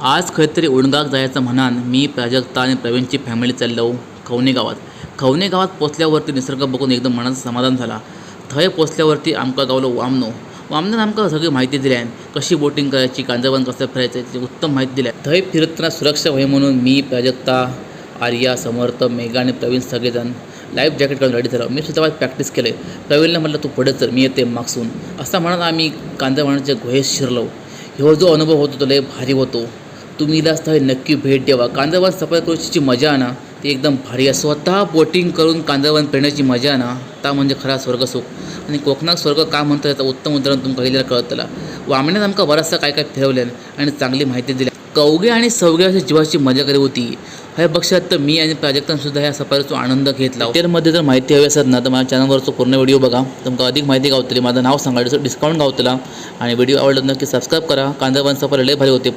आज खंय तरी उणगाक जायचं म्हणान मी प्राजक्ता आणि प्रवीणची फॅमिली चाललो खवणे गावात. खवणे गावात पोचल्यावरती निसर्ग बघून एकदम मनाचं समाधान झाला. थंय पोचल्यावरती आमकां गावलो वामनो. वामनान आमकां सगळी माहिती दिल्यान कशी बोटिंग करायची कांदरवन कसं फिरायचं त्याची उत्तम माहिती दिल्या थंय फिरतना सुरक्षा व्हावी म्हणून मी प्राजक्ता आर्या समर्थ मेघा आणि प्रवीण सगळेजण लाईफ जॅकेट घालून रेडी झालो. मी सुद्धा प्रॅक्टिस केले प्रवीणला म्हटलं तू पुढे चल मी येते मागसून. असं म्हणत आम्ही कांदरवनाच्या गुहेत शिरलो. ह्यो जो अनुभव होतो तो लय भारी होतो. तुम्ही इलाच थंय नक्की भेट द्यावा. कांदरवन सफर करूची मजा ना ती एकदम भारी आहे. स्वतः बोटिंग करून कांदरवन फिरण्याची मजा ना ता म्हणजे खरा स्वर्ग सुख. आणि कोकणात स्वर्ग का म्हणतो याचं उत्तम उदाहरण तुमका गेल्याला कळतला. वामण्यात आमका बराचसा काय काय फिरवल्यान आणि चांगली माहिती दिली. कवगे आणि सवगे अशी जीवाची मजा करी होती. हे पक्षात तर मी आणि प्राजक्तान सुद्धा ह्या सफारीचा आनंद घेतला. हॉटेलमध्ये जर माहिती हवी असत ना तर माझ्या चॅनलवरचा पूर्ण व्हिडिओ बघा. तुमका अधिक माहिती गावतली. माझं नाव सांगा डिस्काउंट गावतला. आणि व्हिडिओ आवडला नक्की सबस्क्राईब करा. कांदरवन सफारी लय भारी होते.